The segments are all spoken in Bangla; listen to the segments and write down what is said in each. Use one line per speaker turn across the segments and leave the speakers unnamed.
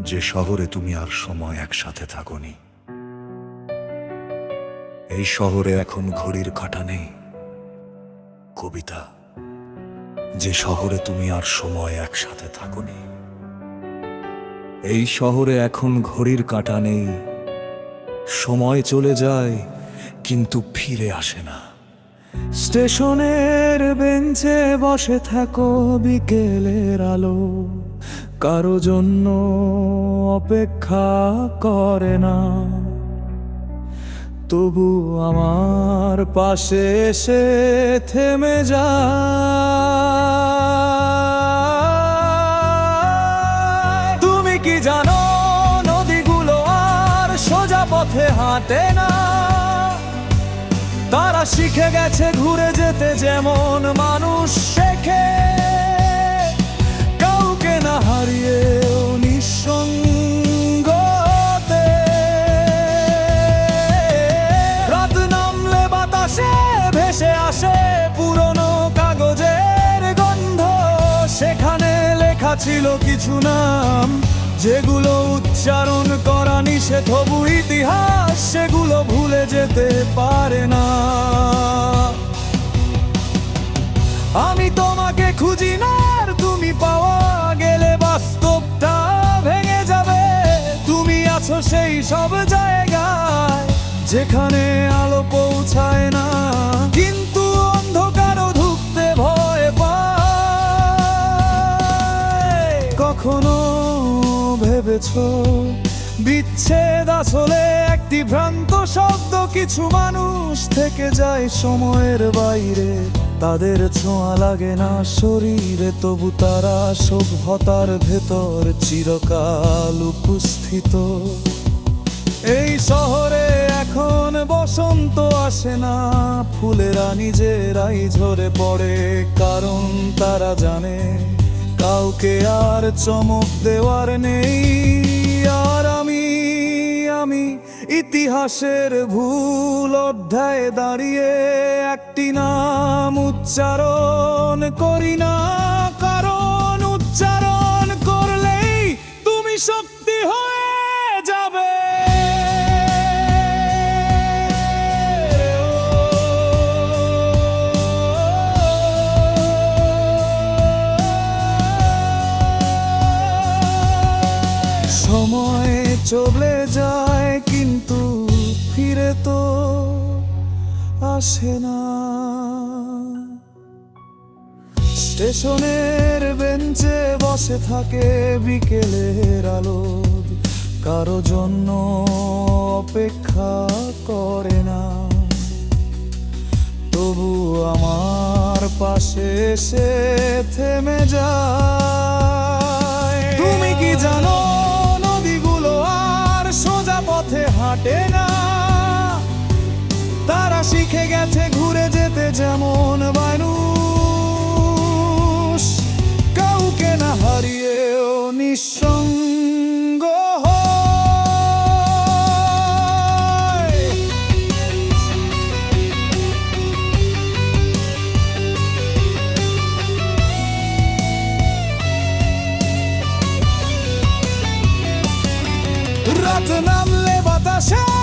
যে শহরে তুমি আর সময় একসাথে থাকনি। এই শহরে এখন ঘড়ির কাঁটা নেই। কবিতা, যে শহরে তুমি আর সময় একসাথে থাকনি। এই শহরে এখন ঘড়ির কাঁটা নেই। সময় চলে যায়, কিন্তু ফিরে আসে না। স্টেশনের বেঞ্চে বসে থাকো বিকেলের আলো। কারও জন্য অপেক্ষা করে না। তবু আমার পাশে এসে থেমে যা। তুমি কি জানো, নদীগুলো আর সোজা পথে হাঁটে না? তারা শিখে গেছে ঘুরে যেতে যেমন মানুষ শেখে। বাতাসে ভেসে আসে পুরনো কাগজের গন্ধ। সেখানে লেখা ছিল কিছু নাম, যেগুলো উচ্চারণ করা নিষেধ। হবু ইতিহাস সেগুলো ভুলে যেতে পারে না। আমি তোমাকে খুঁজি না সেই সব জায়গায় যেখানে আলো পৌঁছায় না, কিন্তু অন্ধকারও ঢুকতে ভয় পায়। কখনো ভেবেছ বিচ্ছেদ আসলে একটি ভ্রান্ত শব্দ? কিছু মানুষ থেকে যায় সময়ের বাইরে। তাদের ছোঁয়া লাগে না শরীরে, তবু তারা সভ্যতার ভেতর চিরকাল উপস্থিত। এই শহরে এখন বসন্ত আসে না, ফুলেরা নিজেরাই ঝরে পড়ে, কারণ তারা জানে কাউকে আর চমক দেওয়ার নেই। আর আমি আমি ইতিহাসের ভুল অধ্যায়ে দাঁড়িয়ে একটি নাম উচ্চারণ করি না। কারণ উচ্চারণ করলেই তুমি শক্তি হয়ে যাবে। সময় চলে যায় কিন্তু ফিরে তো আসে না। স্টেশনের বেঞ্চে বসে থাকে বিকেলের আলো। কারও জন্য অপেক্ষা করে না। তবু আমার পাশে এসে থেমে যায়। তুমি কি জানো? যেমন মানুষ কাউকে না হারিয়েও নিঃসঙ্গ রাত নামলে বাতাসে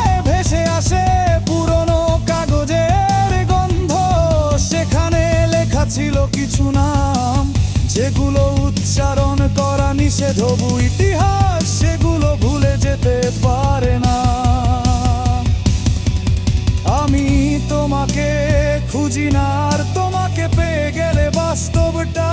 করা ধবু ইতিহাস, সেগুলো ভুলে যেতে পারে না। আমি তোমাকে খুঁজি না, আর তোমাকে পেয়ে গেলে বাস্তবটা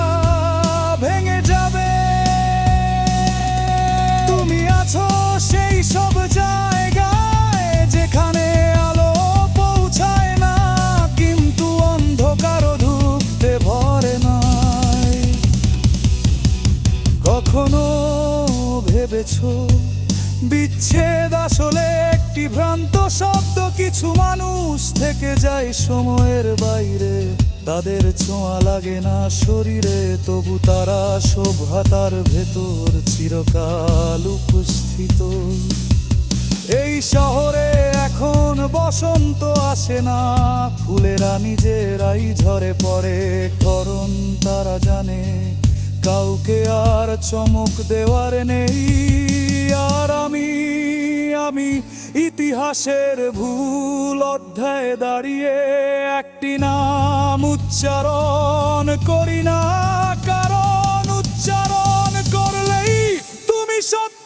একটি ভ্রান্ত শব্দ কিছু মানুষ থেকে যায় সময়ের বাইরে। তাদের ছোঁয়া লাগে না শরীরে, তবু তারা সভ্যতার ভেতর চিরকাল উপস্থিত। এই শহরে এখন বসন্ত আসে না, ফুলেরা নিজেরাই ঝরে পড়ে করণ তারা জানে। কাউকে আর চমক দেওয়ার নেই, আর আমি আমি ইতিহাসের ভুল অধ্যায় দাঁড়িয়ে একটি নাম উচ্চারণ করি না। কারণ উচ্চারণ করলেই তুমি সত্য